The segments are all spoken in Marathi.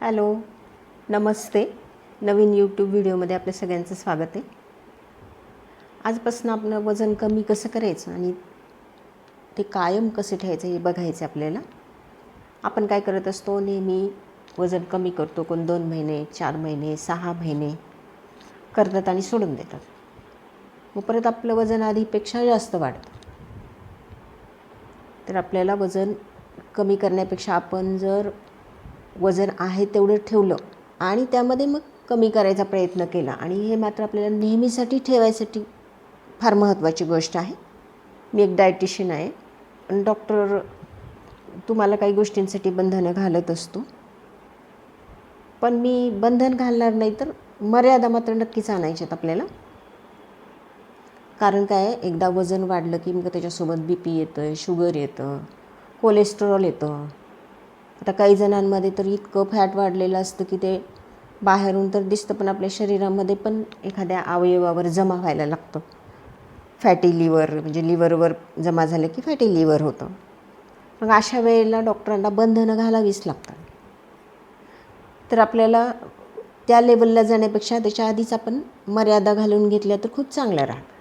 हॅलो नमस्ते. नवीन यूट्यूब व्हिडिओमध्ये आपल्या सगळ्यांचं स्वागत आहे. आजपासून आपलं वजन कमी कसं करायचं आणि ते कायम कसं ठेवायचं हे बघायचं आपल्याला. आपण काय करत असतो नेहमी वजन कमी करतो कोण दोन महिने चार महिने सहा महिने करतात आणि सोडून देतात. मग परत आपलं वजन आधीपेक्षा जास्त वाढतं. तर आपल्याला वजन कमी करण्यापेक्षा आपण जर वजन आहे तेवढं ठेवलं आणि त्यामध्ये मग कमी करायचा प्रयत्न केला. आणि हे मात्र आपल्याला नेहमीसाठी ठेवायसाठी फार महत्त्वाची गोष्ट आहे. मी एक डायटिशियन आहे. आणि डॉक्टर तुम्हाला काही गोष्टींसाठी बंधनं घालत असतो. पण मी बंधन घालणार नाही तर मर्यादा मात्र नक्कीच आणायच्यात आपल्याला. कारण काय एकदा वजन वाढलं की मग त्याच्यासोबत बी पी येतं शुगर येतं कोलेस्ट्रॉल येतं. आता काही जणांमध्ये तर इतकं फॅट वाढलेलं असतं की ते बाहेरून तर दिसतं पण आपल्या शरीरामध्ये पण एखाद्या अवयवावर जमा व्हायला लागतं. फॅटी लिव्हर म्हणजे लिव्हरवर जमा झालं की फॅटी लिव्हर होतं. मग अशा वेळेला डॉक्टरांना बंधनं घालावीच लागतात. तर आपल्याला त्या लेवलला जाण्यापेक्षा त्याच्या आधीच आपण मर्यादा घालून घेतल्या तर खूप चांगल्या राहतात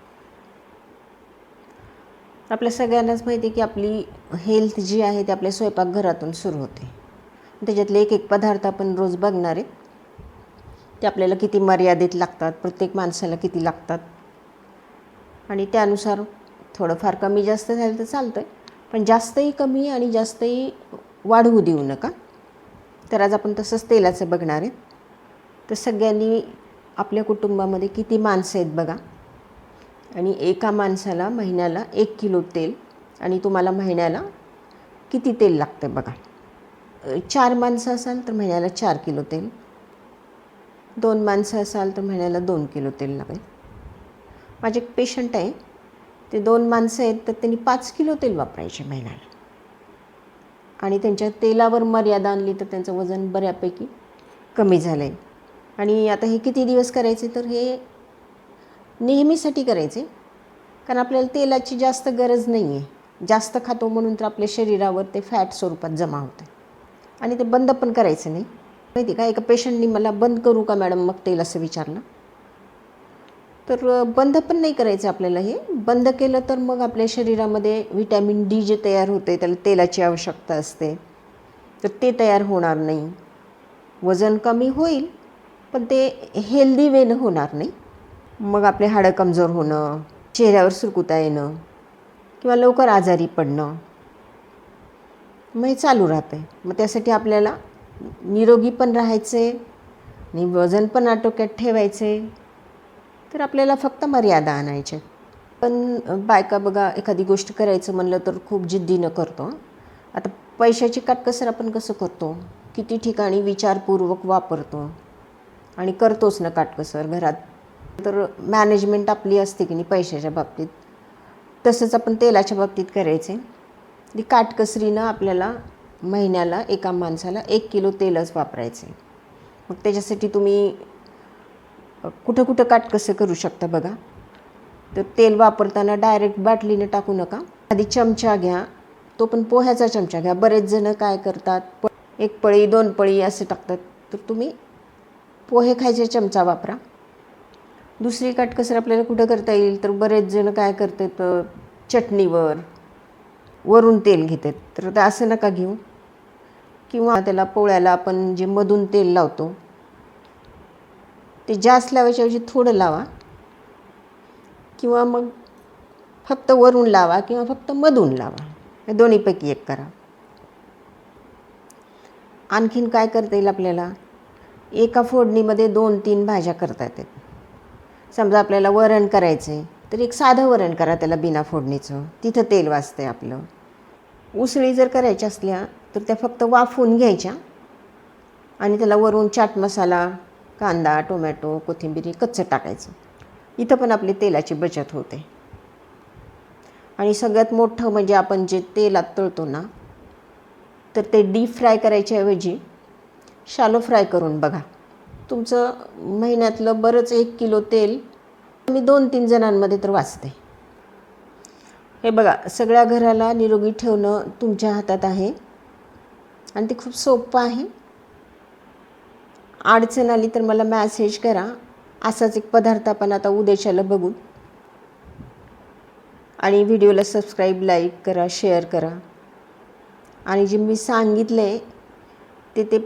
आपल्या सगळ्यांनाच माहिती आहे की आपली हेल्थ जी आहे ती आपल्या स्वयंपाकघरातून सुरू होते. त्याच्यातले एक एक पदार्थ आपण रोज बघणार आहे ते आपल्याला किती मर्यादित लागतात प्रत्येक माणसाला किती लागतात. आणि त्यानुसार थोडंफार कमी जास्त झालं तर चालतं आहे पण जास्तही कमी आणि जास्तही वाढवू देऊ नका. तर आज आपण तसंच तेलाचं बघणार आहे. तर सगळ्यांनी आपल्या कुटुंबामध्ये किती माणसं आहेत बघा. आणि एका माणसाला महिन्याला एक किलो तेल आणि तुम्हाला महिन्याला किती तेल लागतं बघा. चार माणसं असाल तर महिन्याला चार किलो तेल. दोन माणसं असाल तर महिन्याला दोन किलो तेल लागेल. माझे एक पेशंट आहे. ते दोन माणसं आहेत तर त्यांनी पाच किलो तेल वापरायचे महिन्याला. आणि त्यांच्या तेलावर मर्यादा आणली तर त्यांचं वजन बऱ्यापैकी कमी झालं आहे आणि आता हे किती दिवस करायचे तर हे नेहमीसाठी करायचे. कारण आपल्याला तेलाची जास्त गरज नाही आहे जास्त खातो म्हणून तर आपल्या शरीरावर ते फॅट स्वरूपात जमा होतं आणि ते बंद पण करायचं नाही. माहिती का? एका पेशंटनी मला बंद करू का मॅडम? मग तेल असं विचारलं. तर बंद पण नाही करायचं आपल्याला हे. बंद केलं तर मग आपल्या शरीरामध्ये व्हिटॅमिन डी जे तयार होते त्याला तेलाची आवश्यकता असते. तर ते तयार होणार नाही. वजन कमी होईल पण ते हेल्दी वेनं होणार नाही. मग आपले हाडं कमजोर होणं चेहऱ्यावर सुरकुता येणं किंवा लवकर आजारी पडणं मग हे चालू राहतं आहे मग त्यासाठी आपल्याला निरोगी पण राहायचे आणि वजन पण आटोक्यात ठेवायचे तर आपल्याला फक्त मर्यादा आणायच्या. पण बायका बघा एखादी गोष्ट करायचं म्हणलं तर खूप जिद्दीनं करतो आता पैशाची काटकसर आपण कसं करतो? किती ठिकाणी विचारपूर्वक वापरतो आणि करतोच ना काटकसर. घरात तर मॅनेजमेंट आपली असते की नाही पैशाच्या बाबतीत? तसंच आपण तेलाच्या बाबतीत करायचे. ती काटकसरीनं आपल्याला महिन्याला एका माणसाला एक किलो तेलच वापरायचे. मग त्याच्यासाठी तुम्ही कुठं कुठं काटकसं करू शकता बघा. तर तेल वापरताना डायरेक्ट बाटलीनं टाकू नका. आधी चमचा घ्या. तो पण पोह्याचा चमचा घ्या. बरेच जणं काय करतात प एक पळी दोन पळी असं टाकतात. तर तुम्ही पोहे खायचे चमचा वापरा. दुसरी काटकसर आपल्याला कुठं करता येईल? तर बरेच जण काय करतात चटणीवर वरून तेल घेतात. तर ते असं नका घेऊ. किंवा त्याला पोळ्याला आपण जे मधून तेल लावतो ते जास्त लावायच्याऐवजी थोडं लावा. किंवा मग फक्त वरून लावा किंवा फक्त मधून लावा. हे दोन्हीपैकी एक करा. आणखीन काय करता येईल आपल्याला? एका फोडणीमध्ये दोन तीन भाज्या करता येतात. समजा आपल्याला वरण करायचं आहे तर एक साधं वरण करा त्याला बिना फोडणीचं. तिथं तेल वाचतं आहे आपलं. उसळी जर करायच्या असल्या तर त्या फक्त वाफवून घ्यायच्या आणि त्याला वरून चाट मसाला कांदा टोमॅटो कोथिंबीर कच्चं टाकायचं. इथं पण आपली तेलाची बचत होते. आणि सगळ्यात मोठं म्हणजे आपण जे तेलात तळतो ना तर ते डीप फ्राय करायच्याऐवजी शालो फ्राय करून बघा. तुमचं महिन्यातलं बरंच एक किलो तेल मी दोन तीन जणांमध्ये तर वाचते. हे बघा सगळ्या घराला निरोगी ठेवणं तुमच्या हातात आहे. आणि ते खूप सोपं आहे. अडचण आली तर मला मॅसेज करा. असाच एक पदार्थ आपण आता उद्याच्याला बघू. आणि व्हिडिओला सबस्क्राईब लाईक करा शेअर करा. आणि जे मी सांगितलं आहे ते ते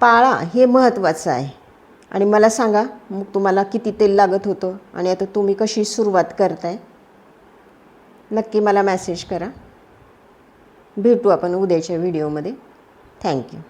पाळा हे महत्त्वाचं आहे. आणि मला सांगा मग तुम्हाला किती तेल लागत होतं आणि आता तुम्ही कशी सुरुवात करताय? नक्की मला मॅसेज करा. भेटू आपण उद्याच्या व्हिडिओमध्ये थँक्यू